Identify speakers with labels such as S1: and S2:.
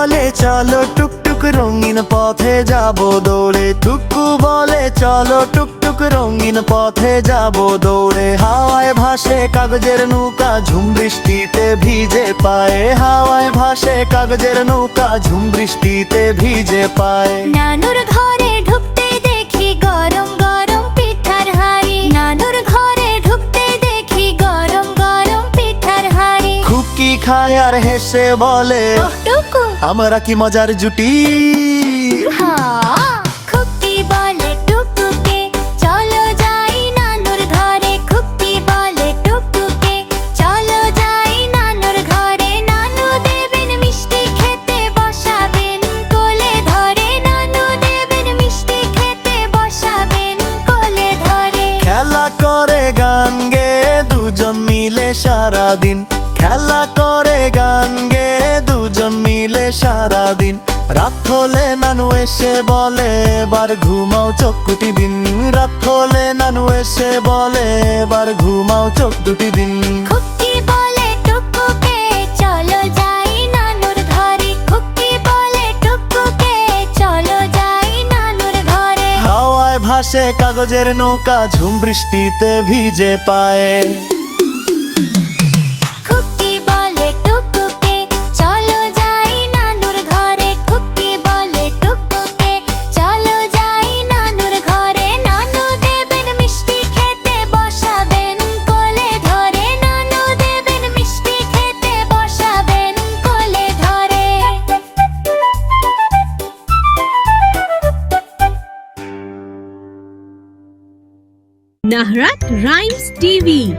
S1: বলে, চলো টুকটুক রঙিন পথে যাব দৌড়ে। টুকু বলে, চলো টুকটুক রঙিন পথে যাব দৌড়ে। হাওয়ায় ভাসে কাগজের নৌকা, ঝুম বৃষ্টিতে ভিজে পায়। হাওয়ায় ভাসে কাগজের নৌকা, ঝুম বৃষ্টিতে ভিজে পায়।
S2: নানুর
S1: খুকি খায় আর হেসে বলে আমরা কি মজার জুটি?
S2: হ্যাঁ
S1: সারাদিন। খেলা করে গান গে দুজন মিলে সারাদিন। রাত হলে নানু এসে বলে এবার ঘুমাও চোখ দুটি দিন। রাত হলে নানু এসে বলে এবার ঘুমাও চোখ দুটি দিন। ভাসে কাগজের নৌকা ঝুম বৃষ্টিতে ভিজে পায়।
S3: Nahrat Rhymes TV